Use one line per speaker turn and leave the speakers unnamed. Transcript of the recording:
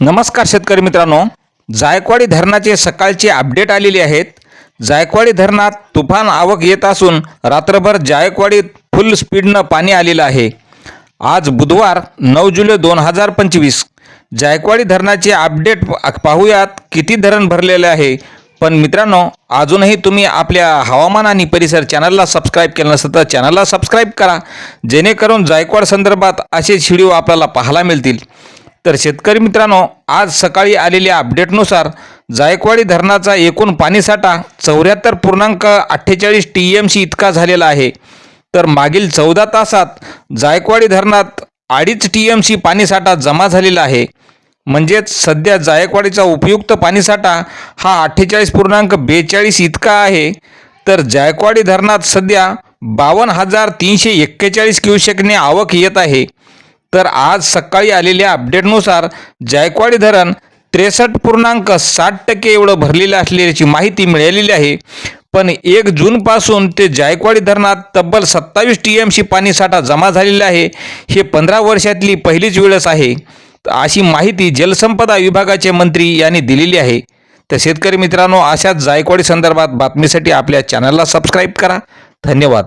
नमस्कार शेतकरी मित्रांनो. जायकवाडी धरणाचे सकाळचे अपडेट आलेले आहेत. जायकवाडी धरणात तुफान आवक येत असून रात्रभर जायकवाडीत फुल स्पीडनं पाणी आलेलं आहे. आज बुधवार नऊ जुलै दोन हजार पंचवीस. जायकवाडी धरणाचे अपडेट पाहूयात किती धरण भरलेले आहे. पण मित्रांनो अजूनही तुम्ही आपल्या हवामान आणि परिसर चॅनलला सबस्क्राईब केलं नसेल तर चॅनलला सबस्क्राईब करा. जेणेकरून जायकवाड संदर्भात असे व्हिडिओ आपल्याला पाहायला मिळतील. तर शेतकरी मित्रांनो आज सकाळी आलेल्या अपडेटनुसार जायकवाडी धरणाचा एकूण पाणीसाठा चौऱ्याहत्तर पूर्णांक अठ्ठेचाळीस टी एम सी इतका झालेला आहे. तर मागील चौदा तासात जायकवाडी धरणात अडीच टी एम सी पाणीसाठा जमा झालेला आहे. म्हणजेच सध्या जायकवाडीचा उपयुक्त पाणीसाठा हा अठ्ठेचाळीस पूर्णांक बेचाळीस इतका आहे. तर जायकवाडी धरणात सध्या बावन्न हजार तीनशे एक्केचाळीस क्युसेकने आवक येत आहे. तर आज सकाळी आलेल्या अपडेटनुसार जायकवाडी धरण त्रेसष्ट पूर्णांक साठ टक्के एवढं भरलेलं असल्याची माहिती मिळालेली आहे. पण एक जूनपासून ते जायकवाडी धरणात तब्बल सत्तावीस टी एम सी पाणीसाठा जमा झालेला आहे. हे पंधरा वर्षातली पहिलीच वेळच आहे. अशी माहिती जलसंपदा विभागाचे मंत्री यांनी दिलेली आहे. तर शेतकरी मित्रांनो अशाच जायकवाडी संदर्भात बातमीसाठी आपल्या चॅनलला सबस्क्राईब करा. धन्यवाद.